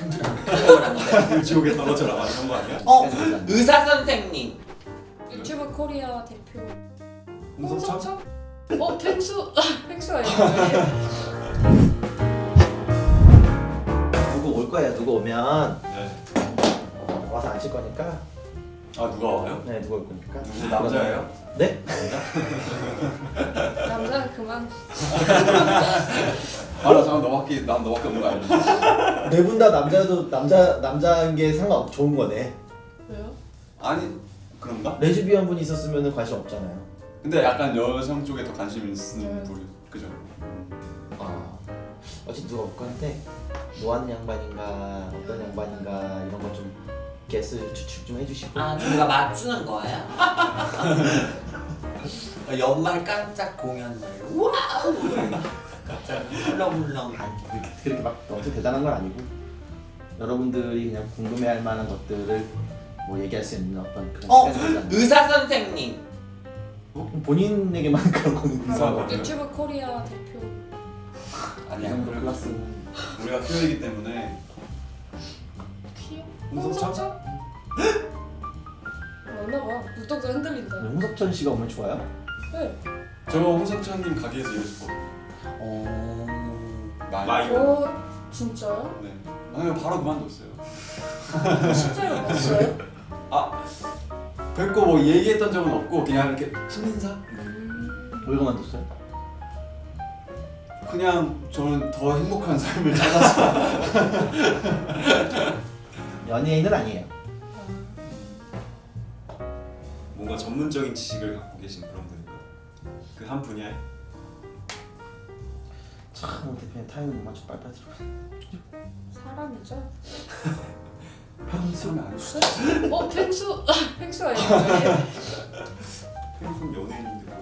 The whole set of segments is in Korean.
사탕들한테 지옥에 떨어져라 막 이런 거 아니야? 어 의사 선생님 유튜브 코리아 대표 홍석천? 어 펭수 펭수가 있네 누구 올 거예요. 누구 오면 네. 와서 앉을 거니까. 아 누가 와요? 네, 누구 올 거니까. 누구 남자예요? 네? 남자는 그만 아나 잠깐 너밖에 난 너밖에 없는 거 알지? 네 분 다 남자도 남자 남자인 게 상관 좋은 거네. 왜요? 아니 그런가? 레즈비언 분이 있었으면 관심 없잖아요. 근데 약간 여성 쪽에 더 관심 있는 네. 분이 그죠? 아, 어쨌든 누가 올 건데 뭐 하는 양반인가 어떤 양반인가 이런 거좀 게스 추측 좀 해주시고. 아 저희가 맞추는 거예요? 어, 연말 깜짝 공연을 와우 갑자기 훌렁훌렁 아니 그렇게, 그렇게 막 엄청 대단한 건 아니고 여러분들이 그냥 궁금해할 만한 것들을 뭐 얘기할 수 있는 어떤 그런 어 시간이 의사 선생님 않나. 본인에게만 그런 거는 거 거. 유튜브 코리아 대표 이 아니야 정도 그래도 클래스는 우리가 큐어이기 때문에 퀴어? 홍석천? 맞나봐 무턱도 흔들린다 홍석천 씨가 오면 좋아요? 네. 저 홍석천님 가게에서 일했었거든요 오 마이오 오 진짜요? 네 아니 바로 그만뒀어요 실제로 봤어요? 아 뵙고 뭐 얘기했던 적은 없고 그냥 이렇게 첫 인사? 음. 왜 그만뒀어요? 그냥 저는 더 행복한 삶을 찾아서 연예인은 아니에요. 뭔가 전문적인 지식을 갖고 계신 그런 분인가 그 한 분야에 참 대표님 타이밍 못 맞춰 빨리빨리 들어. 사람이죠? 평소 사람이 아니시죠? 어 펭수 펭수가 있네 평소 연예인인데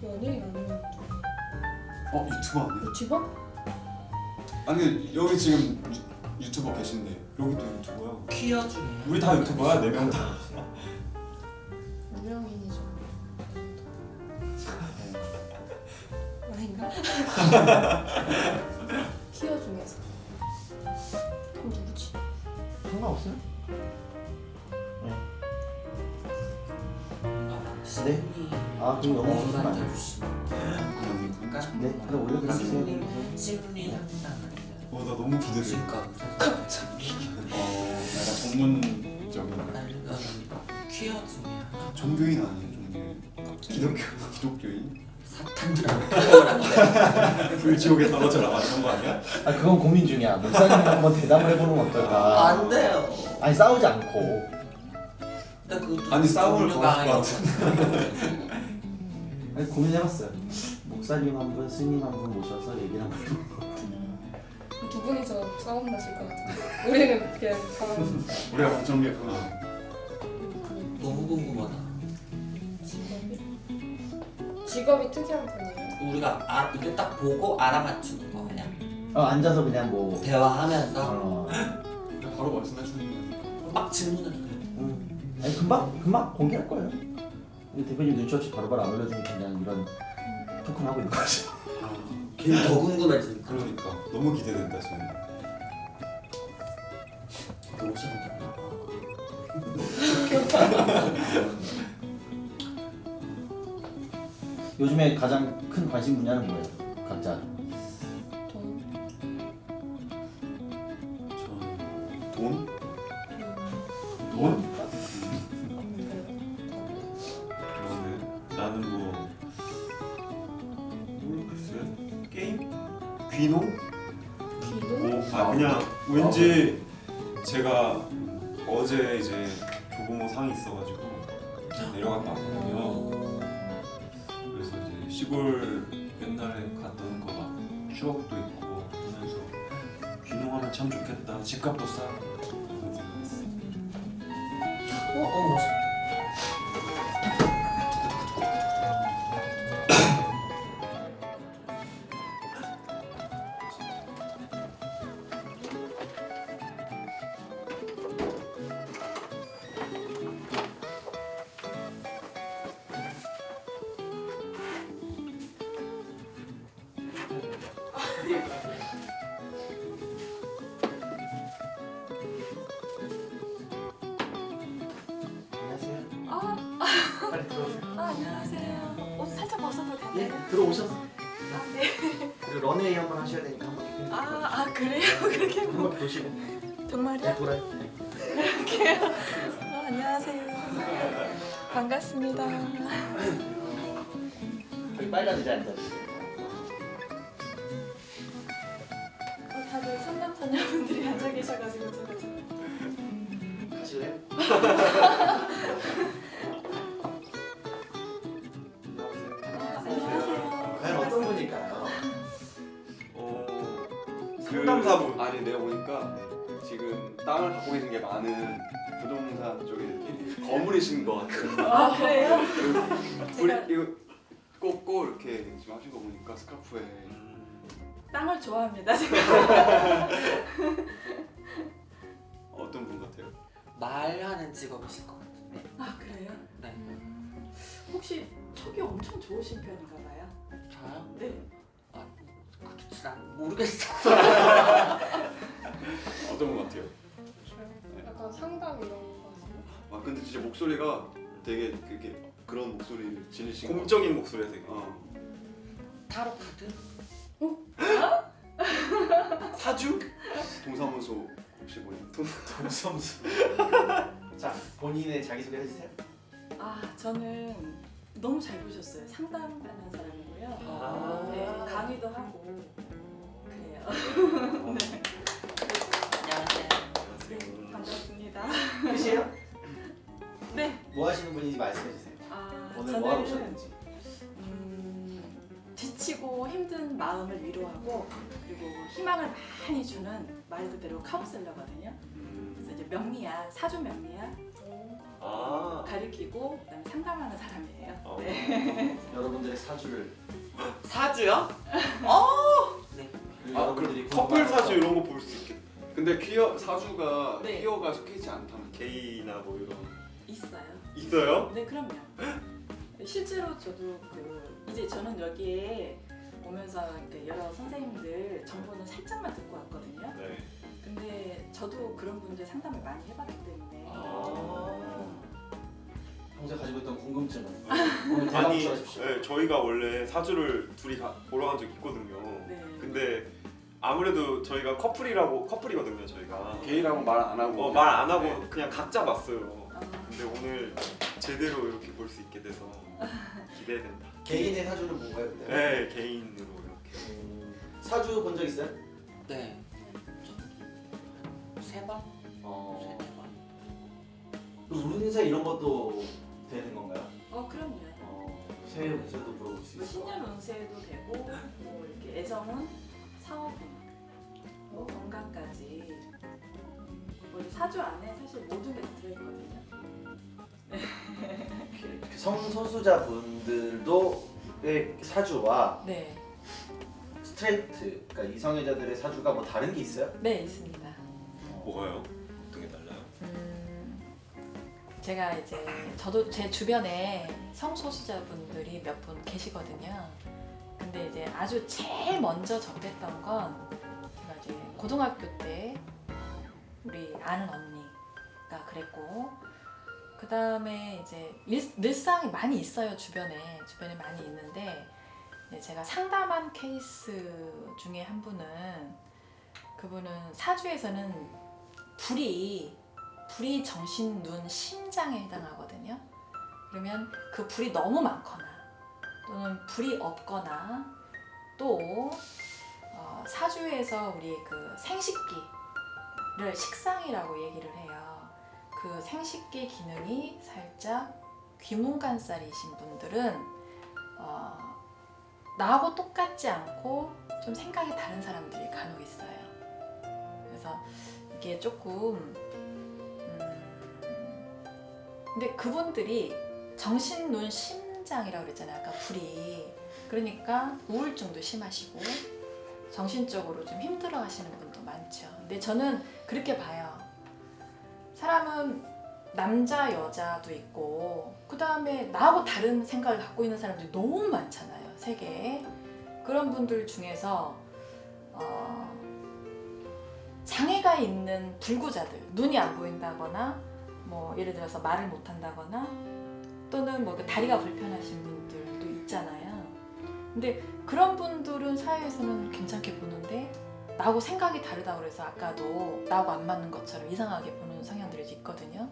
뭐 연예인 아니면 어? 유튜버 아니에요? 유튜버? 아니 여기 지금 유, 유튜버 계신데 여기도 유튜버야 퀴어 중에 우리 다 유튜버야 네 명 다. 유명인이죠 아닌가? 키어 중에서 그럼 누구지? 상관없어요? 아, 네? 아 그럼 무슨 말? 만져주시면 그런가? 네, 그럼 올려드릴게요. 심리 심리 상담을 어나 너무 기대돼 갑자기 어 약간 전문적인 나는 퀴어 중에 하나 종교인 아니에요 종교인 기독교 기독교인 사탕들한테 불지옥에 떨어져라 막 이런 거 아니야? 아 그건 고민 중이야. 목사님 한번 대답을 해보는 건 어떨까? 안 돼요 아니 싸우지 않고 근데 그것도 아니, 싸움을 걸을 것. 아니, 고민해봤어요. 목사님 한 분, 스님 한 분 모셔서 얘기를 한번 해보고 두 분이서 싸움 나실 것 같은데 우리는 그냥 가만 우리가 걱정이었구나 너무 궁금하다 직업이 특이한 분이에요? 우리가 아, 이게 딱 보고 알아맞추는 거야 어, 앉아서 그냥 뭐 대화하면서. 어, 바로 말씀해 주는 막 질문을 해. 음. 아니 금방 금방 공개할 거예요. 근데 대표님 눈치 없이 바로바로 안 올려주니까 그냥 이런 토큰 하고 있는 거지. 괜히 더 궁금해지니까. 그러니까. 너무 기대된다 지금. 오셨나 요즘에 가장 큰 관심 분야는 뭐예요? 각자. 돈? 전 돈? 돈? 돈? 없는 그러네 나는 뭐 모르겠어요 게임? 귀농? 귀도? 뭐, 아 그냥 왠지 제가 어제 이제 조부모 상이 있어가지고 내려갔다 왔거든요 시골 옛날에 갔던 거 막 추억도 있고 보면서 귀농하면 참 좋겠다 집값도 싸고 그런 생각했어 어? 어 멋있다 안녕하세요. 옷 살짝 벗어도 예 되나요? 들어오셨어. 아, 네. 그리고 런웨이 한번 하셔야 되니까 한 바퀴. 아, 아 그래요? 그렇게 한 바퀴 도시고. 정말요? 네 돌아요. 네. 아, 안녕하세요. 반갑습니다. 저기 빨간 의자 앉아주세요. 어, 다들 상남자녀분들이 앉아 계셔가지고 제가 좀 가실래요? 그래요? 우리 이거 꽂고 이렇게 지금 하신 거 보니까 스카프에 땅을 좋아합니다. 제가. 어떤 분 같아요? 말하는 직업이실 것 같은데. 아 그래요? 네. 음, 혹시 촉이 엄청 좋으신 편인가 봐요? 저요? 네. 아, 그렇지 난 모르겠어. 어떤 분 같아요? 약간 상담 이런 거 하시는 아 근데 진짜 목소리가 되게 그게 그런 목소리를 지니신 것 공적인 목소리가 되게. 같아요. 어. 타로 카드? 사주? 동사무소 혹시 보니? 동섬수. 자 본인의 자기 소개 해주세요. 아 저는 너무 잘 보셨어요. 상담하는 사람이고요. 아. 네, 강의도 하고 그래요. 네. 마음을 위로하고 그리고 희망을 많이 주는 말 그대로 카운셀러거든요. 그래서 이제 명리학, 사주 명리학 아. 가리키고 그다음에 상담하는 사람이에요. 어. 네. 여러분들의 사주를 사주요? 네. 그리고 아, 여러분들이 커플 궁금한 사주 거. 이런 거 볼 수 있겠다. 근데 퀴어 사주가 네. 퀴어가 속해 있지 않다면 게이나 뭐 이런. 있어요. 있어요? 네, 그럼요. 실제로 저도 그 이제 저는 여기에 오면서 이렇게 여러 선생님들 정보는 살짝만 듣고 왔거든요. 네. 근데 저도 그런 분들 상담을 많이 해봤기 때문에 아. 평소에 가지고 있던 궁금증은 오늘 대답 아니, 주십시오. 네, 저희가 원래 사주를 둘이 가, 보러 간 적 있거든요. 네. 근데 아무래도 저희가 커플이라고 커플이거든요, 저희가. 게이라고 말 안 하고 어, 말 안 하고 네. 그냥 각자 봤어요. 아, 근데 오늘 제대로 이렇게 볼 수 있게 돼서 기대된다. 개인의 사주는 뭔가요? 그때? 네, 개인으로 이렇게. 음, 사주 본 적 있어요? 네. 세 번? 어. 세네 번? 그 운세 이런 것도 되는 건가요? 어 그럼요. 어, 새해 운세도 물어볼 수 뭐 있어. 신년 운세도 되고 뭐 이렇게 애정운, 사업운, 뭐 건강까지 뭐 사주 안에 사실 모든 게 다 들어있거든요. 이렇게 성소수자 분들도 의 사주와 네, 스트레이트, 그러니까 이성애자들의 사주가 뭐 다른 게 있어요? 네 있습니다. 뭐가요? 어떤 게 달라요? 음, 제가 이제 저도 제 주변에 성소수자분들이 몇 분 계시거든요. 근데 이제 아주 제일 먼저 접했던 건 제가 이제 고등학교 때 우리 아는 언니가 그랬고 그 다음에 이제 일, 늘상이 많이 있어요 주변에 주변에 많이 있는데 제가 상담한 케이스 중에 한 분은 그분은 사주에서는 불이 불이 정신, 눈, 심장에 해당하거든요. 그러면 그 불이 너무 많거나 또는 불이 없거나 또 어, 사주에서 우리 그 생식기를 식상이라고 얘기를 해요. 그 생식기 기능이 살짝 귀문간살이신 분들은 어, 나하고 똑같지 않고 좀 생각이 다른 사람들이 간혹 있어요. 그래서 이게 조금 음, 근데 그분들이 정신 눈 심장이라고 그랬잖아요. 아까 불이. 그러니까 우울증도 심하시고 정신적으로 좀 힘들어 하시는 분도 많죠. 근데 저는 그렇게 봐요 사람은 남자 여자도 있고 그 다음에 나하고 다른 생각을 갖고 있는 사람들이 너무 많잖아요 세계에 그런 분들 중에서 어, 장애가 있는 불구자들 눈이 안 보인다거나 뭐 예를 들어서 말을 못 한다거나 또는 뭐그 다리가 불편하신 분들도 있잖아요. 근데 그런 분들은 사회에서는 괜찮게 보는데 나하고 생각이 다르다 그래서 아까도 나하고 안 맞는 것처럼 이상하게 보는 성향들이 있거든요.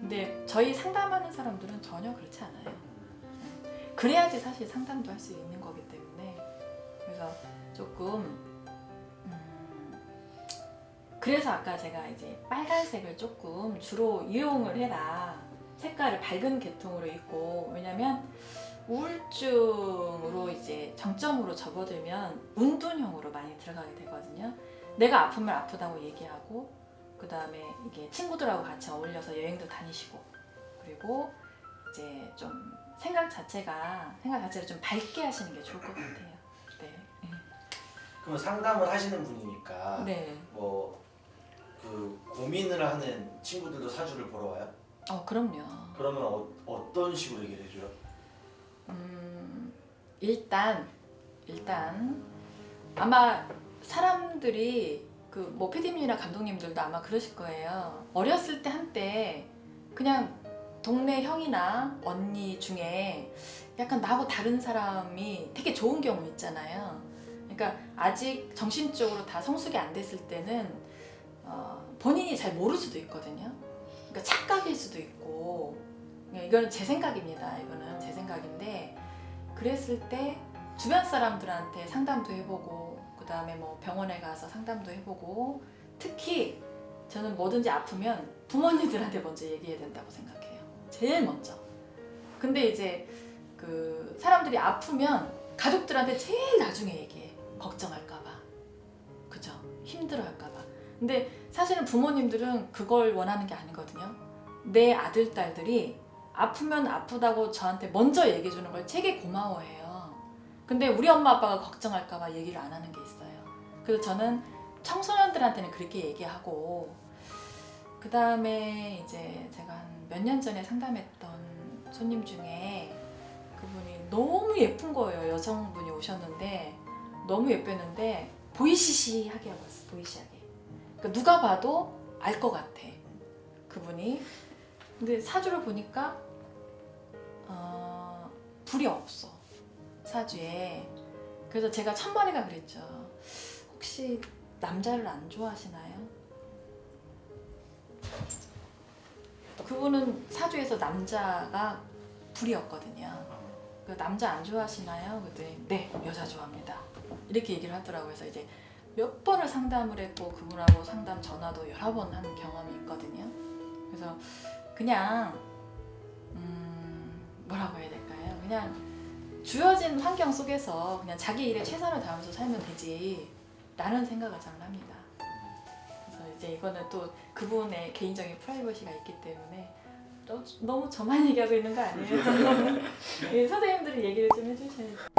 근데 저희 상담하는 사람들은 전혀 그렇지 않아요. 그래야지 사실 상담도 할 수 있는 거기 때문에 그래서 조금 음, 그래서 아까 제가 이제 빨간색을 조금 주로 이용을 해라 색깔을 밝은 계통으로 입고 왜냐면 우울증으로 이제 정점으로 접어들면 운둔형으로 많이 들어가게 되거든요. 내가 아프면 아프다고 얘기하고 그 다음에 이게 친구들하고 같이 어울려서 여행도 다니시고 그리고 이제 좀 생각 자체가 생각 자체를 좀 밝게 하시는 게 좋을 것 같아요. 네. 그럼 상담을 하시는 분이니까 네. 뭐 그 고민을 하는 친구들도 사주를 보러 와요? 어 그럼요. 그러면 어, 어떤 식으로 얘기를 해줘요? 음, 일단 일단 아마 사람들이 그 뭐 PD님이나 감독님들도 아마 그러실 거예요. 어렸을 때 한때 그냥 동네 형이나 언니 중에 약간 나하고 다른 사람이 되게 좋은 경우 있잖아요. 그러니까 아직 정신적으로 다 성숙이 안 됐을 때는 어, 본인이 잘 모를 수도 있거든요. 그러니까 착각일 수도 있고 이거는 제 생각입니다. 이거는 제 생각인데 그랬을 때 주변 사람들한테 상담도 해보고 그 다음에 뭐 병원에 가서 상담도 해보고 특히 저는 뭐든지 아프면 부모님들한테 먼저 얘기해야 된다고 생각해요. 제일 먼저. 근데 이제 그 사람들이 아프면 가족들한테 제일 나중에 얘기해. 걱정할까봐. 그죠? 힘들어할까봐. 근데 사실은 부모님들은 그걸 원하는 게 아니거든요. 내 아들, 딸들이 아프면 아프다고 저한테 먼저 얘기해 주는 걸 되게 고마워해요. 근데 우리 엄마 아빠가 걱정할까봐 얘기를 안 하는 게 있어요. 그래서 저는 청소년들한테는 그렇게 얘기하고 그 다음에 이제 제가 한 몇 년 전에 상담했던 손님 중에 그분이 너무 예쁜 거예요. 여성분이 오셨는데 너무 예뻤는데 보이시시하게 왔어. 보이시하게. 그러니까 누가 봐도 알 것 같아. 그분이. 근데 사주를 보니까 어, 불이 없어. 사주에. 그래서 제가 천만에가 그랬죠. 혹시 남자를 안 좋아하시나요? 그분은 사주에서 남자가 불이었거든요. 그 남자 안 좋아하시나요? 그랬더니 네 여자 좋아합니다. 이렇게 얘기를 하더라고요. 그래서 이제 몇 번을 상담을 했고 그분하고 상담 전화도 여러 번 한 경험이 있거든요. 그래서 그냥 음, 뭐라고 해야 될까요? 그냥 주어진 환경 속에서 그냥 자기 일에 최선을 다하면서 살면 되지 라는 생각을 저는 합니다. 그래서 이제 이거는 또 그분의 개인적인 프라이버시가 있기 때문에 또 너무 저만 얘기하고 있는 거 아니에요? 예, 선생님들이 얘기를 좀 해주셔야죠.